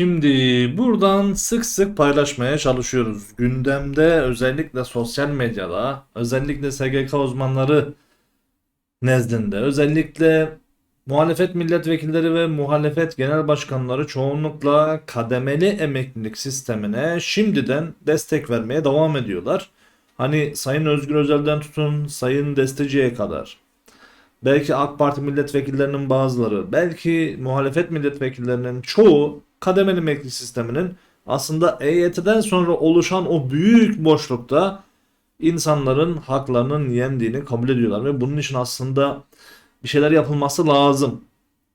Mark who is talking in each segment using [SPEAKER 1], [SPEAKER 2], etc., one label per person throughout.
[SPEAKER 1] Şimdi buradan sık sık paylaşmaya çalışıyoruz. Gündemde özellikle sosyal medyada, özellikle SGK uzmanları nezdinde, özellikle muhalefet milletvekilleri ve muhalefet genel başkanları çoğunlukla kademeli emeklilik sistemine şimdiden destek vermeye devam ediyorlar. Hani Sayın Özgür Özel'den tutun Sayın Desteci'ye kadar. Belki AK Parti milletvekillerinin bazıları, belki muhalefet milletvekillerinin çoğu kademeli emeklilik sisteminin aslında EYT'den sonra oluşan o büyük boşlukta insanların haklarının yendiğini kabul ediyorlar ve bunun için aslında bir şeyler yapılması lazım.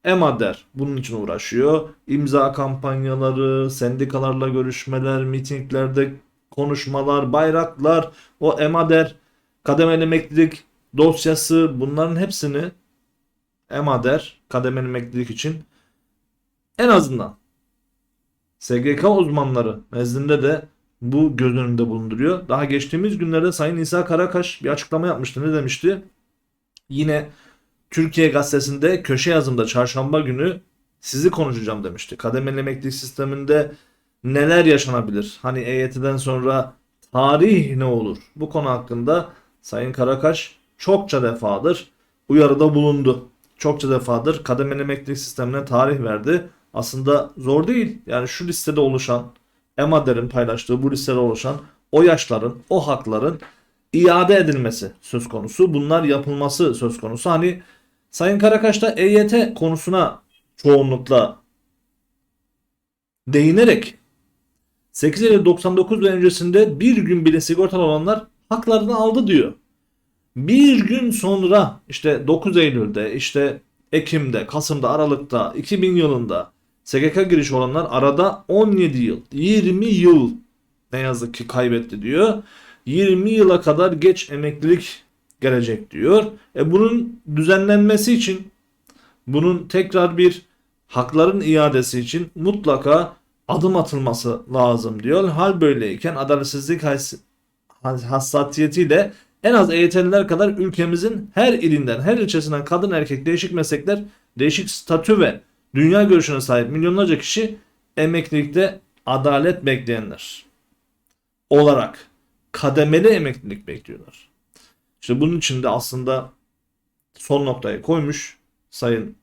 [SPEAKER 1] EMADER bunun için uğraşıyor. İmza kampanyaları, sendikalarla görüşmeler, mitinglerde konuşmalar, bayraklar, o EMADER, kademeli emeklilik dosyası bunların hepsini EMADER, kademeli emeklilik için en azından SGK uzmanları nezdinde de bu göz önünde bulunduruyor. Daha geçtiğimiz günlerde Sayın İsa Karakaş bir açıklama yapmıştı. Ne demişti? Yine Türkiye Gazetesi'nde köşe yazımda çarşamba günü sizi konuşacağım demişti. Kademeli emeklilik sisteminde neler yaşanabilir? Hani EYT'den sonra tarih ne olur? Bu konu hakkında Sayın Karakaş çokça defadır uyarıda bulundu. Çokça defadır kademeli emeklilik sistemine tarih verdi. Aslında zor değil. Yani şu listede oluşan EMADER'in paylaştığı bu listede oluşan o yaşların, o hakların iade edilmesi söz konusu. Bunlar yapılması söz konusu. Hani Sayın Karakaş da EYT konusuna çoğunlukla değinerek 8 Eylül 99 ve öncesinde bir gün bile sigortalı olanlar haklarını aldı diyor. Bir gün sonra işte 9 Eylül'de işte Ekim'de, Kasım'da, Aralık'ta, 2000 yılında SGK giriş olanlar arada 17 yıl, 20 yıl ne yazık ki kaybetti diyor. 20 yıla kadar geç emeklilik gelecek diyor. E bunun düzenlenmesi için bunun tekrar bir hakların iadesi için mutlaka adım atılması lazım diyor. Hal böyleyken adaletsizlik has- hassasiyetiyle en az EYT'liler kadar ülkemizin her ilinden, her ilçesinden kadın erkek değişik meslekler, değişik statü ve dünya görüşüne sahip milyonlarca kişi emeklilikte adalet bekleyenler olarak kademeli emeklilik bekliyorlar. İşte bunun için de aslında son noktayı koymuş sayın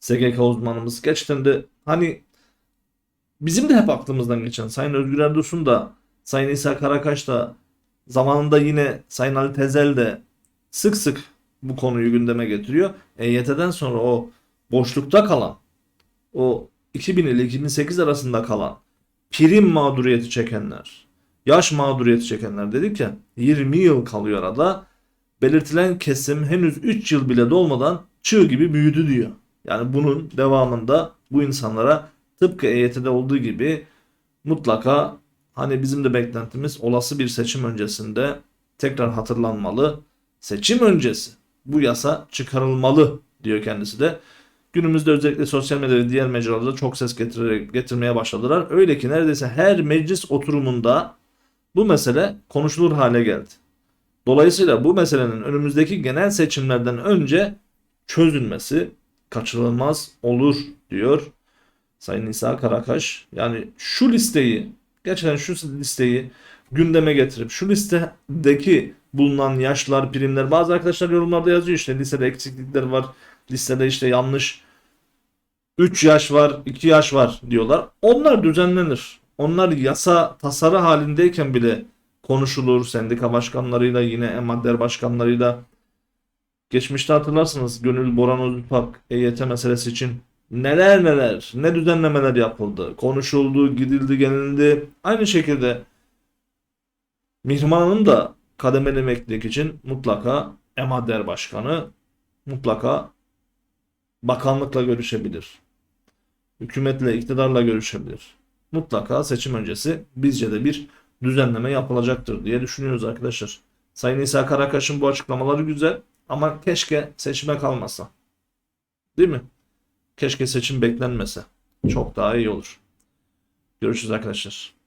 [SPEAKER 1] SGK uzmanımız. Gerçekten de hani bizim de hep aklımızdan geçen Sayın Özgür Erdoğan da Sayın İsa Karakaş da zamanında yine Sayın Ali Tezel de sık sık bu konuyu gündeme getiriyor. EYT'den sonra o boşlukta kalan o 2000 ile 2008 arasında kalan prim mağduriyeti çekenler, yaş mağduriyeti çekenler dedik ya 20 yıl kalıyor arada. Belirtilen kesim henüz 3 yıl bile dolmadan çığ gibi büyüdü diyor. Yani bunun devamında bu insanlara tıpkı EYT'de olduğu gibi mutlaka hani bizim de beklentimiz olası bir seçim öncesinde tekrar hatırlanmalı. Seçim öncesi bu yasa çıkarılmalı diyor kendisi de. Günümüzde özellikle sosyal medya ve diğer mecralarda çok ses getirerek getirmeye başladılar. Öyle ki neredeyse her meclis oturumunda bu mesele konuşulur hale geldi. Dolayısıyla bu meselenin önümüzdeki genel seçimlerden önce çözülmesi kaçınılmaz olur diyor Sayın İsa Karakaş. Yani şu listeyi gerçekten şu listeyi gündeme getirip şu listedeki bulunan yaşlar, primler bazı arkadaşlar yorumlarda yazıyor işte listede eksiklikler var. Listede işte yanlış 3 yaş var, 2 yaş var diyorlar. Onlar düzenlenir. Onlar yasa tasarı halindeyken bile konuşulur. Sendika başkanlarıyla yine emadder başkanlarıyla. Geçmişte hatırlarsınız Gönül Boran Özpak EYT meselesi için neler neler ne düzenlemeler yapıldı. Konuşuldu, gidildi, gelindi. Aynı şekilde Mihrimah Hanım da kademeli emeklilik için mutlaka emadder başkanı mutlaka bakanlıkla görüşebilir. Hükümetle, iktidarla görüşebilir. Mutlaka seçim öncesi bizce de bir düzenleme yapılacaktır diye düşünüyoruz arkadaşlar. Sayın İsa Karakaş'ın bu açıklamaları güzel ama keşke seçime kalmasa. Değil mi? Keşke seçim beklenmese. Çok daha iyi olur. Görüşürüz arkadaşlar.